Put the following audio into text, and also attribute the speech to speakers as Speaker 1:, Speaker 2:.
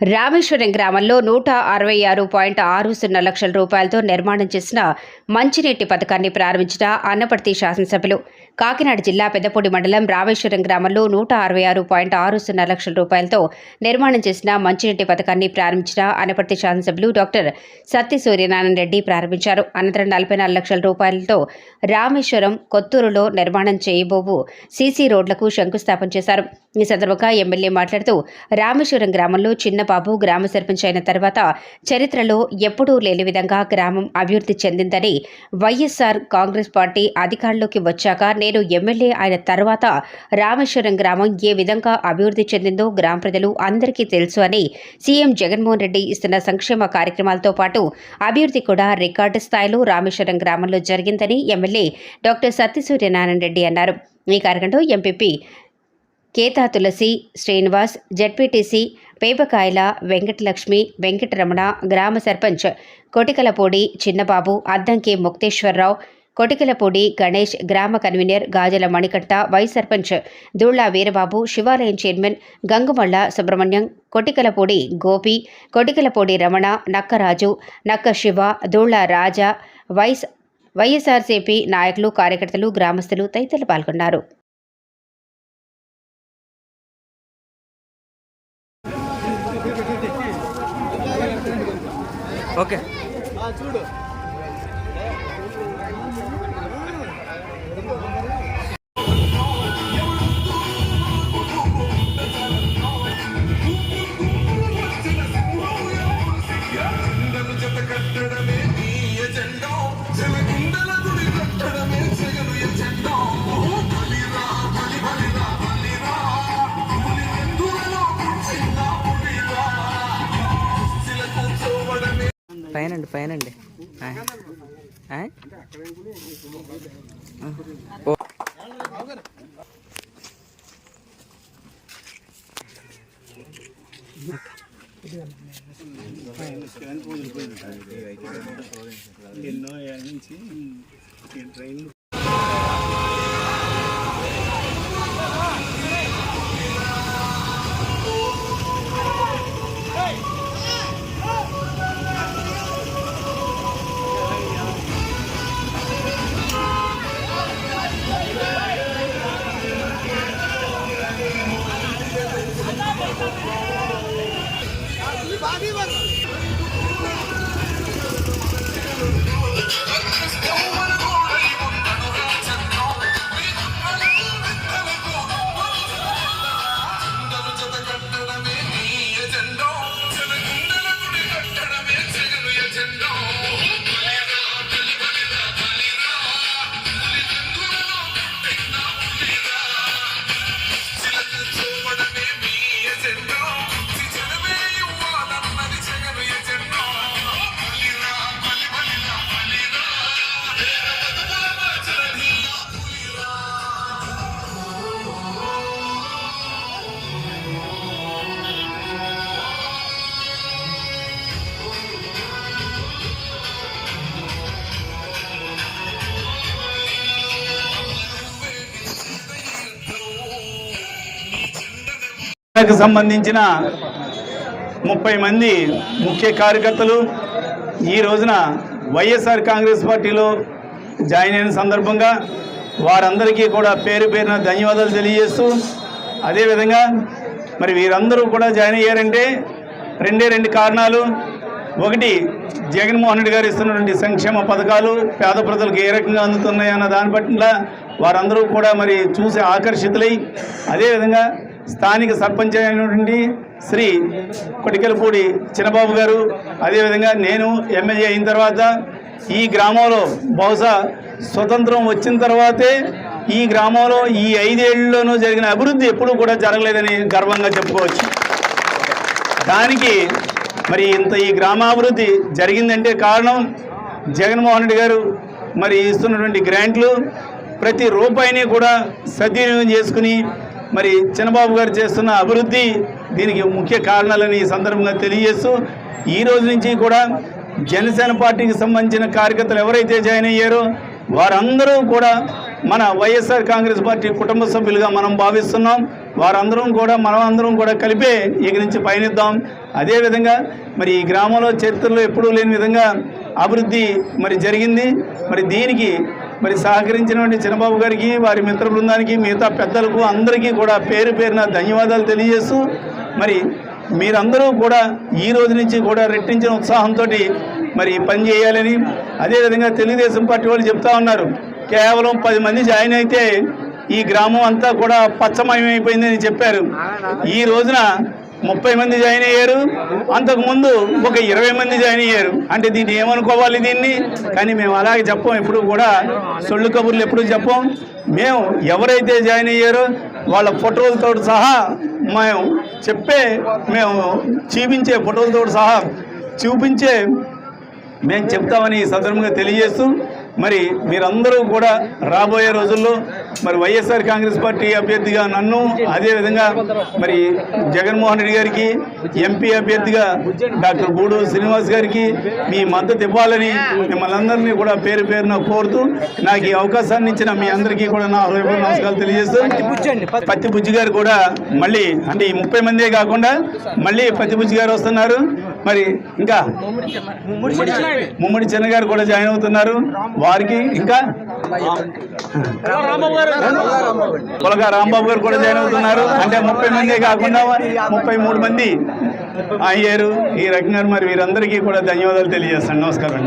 Speaker 1: రామేశ్వరం గ్రామంలో నూట అరవై ఆరు పాయింట్ ఆరు సున్నా లక్షల రూపాయలతో నిర్మాణం చేసిన మంచినీటి పథకాన్ని ప్రారంభించిన అన్నపర్తి శాసనసభ్యులు కాకినాడ జిల్లా పెద్దపూడి మండలం రామేశ్వరం గ్రామంలో నూట అరవై ఆరు పాయింట్ ఆరు సున్నా లక్షల రూపాయలతో నిర్మాణం చేసిన మంచినీటి పథకాన్ని ప్రారంభించిన అన్నపర్తి శాసనసభ్యులు డాక్టర్ సత్య సూర్యనారాయణ రెడ్డి ప్రారంభించారు. అనంతరం నలభై నాలుగు లక్షల రూపాయలతో రామేశ్వరం కొత్తూరులో నిర్మాణం చేయబోవు సీసీ రోడ్లకు శంకుస్థాపన చేశారు. ఈ సందర్భంగా ఎమ్మెల్యే మాట్లాడుతూ రామేశ్వరం గ్రామంలో చిన్న చిన్నబాబు గ్రామ సర్పంచ్ అయిన తర్వాత చరిత్రలో ఎప్పుడూ లేని విధంగా గ్రామం అభివృద్ధి చెందిందని వైఎస్ఆర్ కాంగ్రెస్ పార్టీ అధికారంలోకి వచ్చాక నేను ఎమ్మెల్యే అయిన తర్వాత రామేశ్వరం గ్రామం ఏ విధంగా అభివృద్ధి చెందిందో గ్రామ ప్రజలు అందరికీ తెలుసు అని సీఎం జగన్మోహన్ రెడ్డి ఇస్తున్న సంక్షేమ కార్యక్రమాలతో పాటు అభివృద్ధి కూడా రికార్డు స్థాయిలో రామేశ్వరం గ్రామంలో జరిగిందని ఎమ్మెల్యే డాక్టర్ సత్యసూర్యనారాయణ రెడ్డి అన్నారు. ఈ కార్యక్రమంలో ఎంపీపీ కేతా తులసి శ్రీనివాస్ జడ్పీటీసీ పేపకాయల వెంకటలక్ష్మి వెంకటరమణ గ్రామ సర్పంచ్ కొటికలపూడి చిన్నబాబు అద్దంకి ముక్తేశ్వరరావు కొటికలపూడి గణేష్ గ్రామ కన్వీనర్ గాజల మణికంఠ వైస్ సర్పంచ్ దూళ్ళ వీరబాబు శివాలయం chairman Gangumalla Subrahmanyam Kotikalapudi Gopi Kotikalapudi Ramana Nakkaraju Nakka Siva Dulla Raja vice YSRCP నాయకులు కార్యకర్తలు గ్రామస్తులు తదితరులు పాల్గొన్నారు.
Speaker 2: ఓకే.
Speaker 3: చూడు జత కట్టడమే నీ గుడి కట్టడమే జగను ఎజెండా పైన అండి
Speaker 2: పైనండి ఆయ్. ఆయ్?
Speaker 4: ఎన్నో ఏళ్ళ నుంచి ట్రైన్ ట్రైన్లు సంబంధించిన ముప్పై మంది ముఖ్య కార్యకర్తలు ఈ రోజున వైఎస్ఆర్ కాంగ్రెస్ పార్టీలో జాయిన్ అయిన సందర్భంగా వారందరికీ కూడా పేరు పేరున ధన్యవాదాలు తెలియజేస్తూ అదేవిధంగా మరి వీరందరూ కూడా జాయిన్ అయ్యారంటే రెండే రెండు కారణాలు. ఒకటి జగన్మోహన్ రెడ్డి గారు ఇస్తున్నటువంటి సంక్షేమ పథకాలు పేద ప్రజలకు ఏ రకంగా అందుతున్నాయన్న దాని పట్ల వారందరూ కూడా మరి చూసి ఆకర్షితులై అదేవిధంగా స్థానిక సర్పంచ్ అయినటువంటి శ్రీ కొటికలపూడి చిన్నబాబు గారు అదేవిధంగా నేను ఎమ్మెల్యే అయిన తర్వాత ఈ గ్రామంలో బహుశా స్వతంత్రం వచ్చిన తర్వాతే ఈ గ్రామంలో ఈ ఐదేళ్ళలోనూ జరిగిన అభివృద్ధి ఎప్పుడూ కూడా జరగలేదని గర్వంగా చెప్పుకోవచ్చు. దానికి మరి ఇంత ఈ గ్రామాభివృద్ధి జరిగిందంటే కారణం జగన్మోహన్ రెడ్డి గారు మరి ఇస్తున్నటువంటి గ్రాంట్లు ప్రతి రూపాయిని కూడా సద్వినియోగం చేసుకుని మరి చిన్నబాబు గారు చేస్తున్న అభివృద్ధి దీనికి ముఖ్య కారణాలని ఈ సందర్భంగా తెలియజేస్తూ ఈ రోజు నుంచి కూడా జనసేన పార్టీకి సంబంధించిన కార్యకర్తలు ఎవరైతే జాయిన్ అయ్యారో వారందరూ కూడా మన వైఎస్ఆర్ కాంగ్రెస్ పార్టీ కుటుంబ సభ్యులుగా మనం భావిస్తున్నాం. వారందరం కూడా మనం అందరం కూడా కలిపే ఇక నుంచి పయనిద్దాం. అదేవిధంగా మరి ఈ గ్రామంలో చరిత్రలో ఎప్పుడూ లేని విధంగా అభివృద్ధి మరి జరిగింది. మరి దీనికి మరి సహకరించినటువంటి చిన్నబాబు గారికి వారి మిత్ర బృందానికి మిగతా పెద్దలకు అందరికీ కూడా పేరు పేరున ధన్యవాదాలు తెలియజేస్తూ మరి మీరందరూ కూడా ఈ రోజు నుంచి కూడా రెట్టించిన ఉత్సాహంతో మరి పని చేయాలని అదేవిధంగా తెలుగుదేశం పార్టీ వాళ్ళు చెప్తా ఉన్నారు. కేవలం పది మంది జాయిన్ అయితే ఈ గ్రామం అంతా కూడా పచ్చమయమైపోయిందని చెప్పారు. ఈ రోజున ముప్పై మంది జాయిన్ అయ్యారు. అంతకుముందు ఒక ఇరవై మంది జాయిన్ అయ్యారు. అంటే దీన్ని ఏమనుకోవాలి దీన్ని? కానీ మేము అలాగే చెప్పం ఎప్పుడు కూడా సొళ్ళు కబుర్లు ఎప్పుడు చెప్పం మేము ఎవరైతే జాయిన్ అయ్యారో వాళ్ళ ఫోటోలతో సహా మేము చెప్పే మేము చూపించే ఫోటోలతో సహా చూపించే మేము చెప్తామని సందర్భంగా తెలియజేస్తూ మరి మీరందరూ కూడా రాబోయే రోజుల్లో మరి వైఎస్ఆర్ కాంగ్రెస్ పార్టీ అభ్యర్థిగా నన్ను అదేవిధంగా మరి జగన్మోహన్ రెడ్డి గారికి ఎంపీ అభ్యర్థిగా డాక్టర్ గూడు శ్రీనివాస్ గారికి మీ మద్దతు ఇవ్వాలని మిమ్మల్ని అందరినీ కూడా పేరు పేరున కోరుతూ నాకు ఈ అవకాశాన్ని ఇచ్చిన మీ అందరికీ కూడా నా హృదయపూర్వక నమస్కారాలు తెలియజేస్తూ పత్తి బుజ్జి గారు కూడా మళ్ళీ అంటే ఈ ముప్పై మందే కాకుండా మళ్ళీ పత్తి బుజ్జి గారు వస్తున్నారు. మరి ఇంకా ముమ్మడి చిన్న గారు కూడా జాయిన్ అవుతున్నారు. వారికి ఇంకా పొలగా రాంబాబు గారు కూడా జాయిన్ అవుతున్నారు. అంటే ముప్పై మందే కాకుండా ముప్పై మూడు మంది అయ్యారు. ఈ రకంగా మరి వీరందరికీ కూడా ధన్యవాదాలు తెలియజేస్తాను. నమస్కారం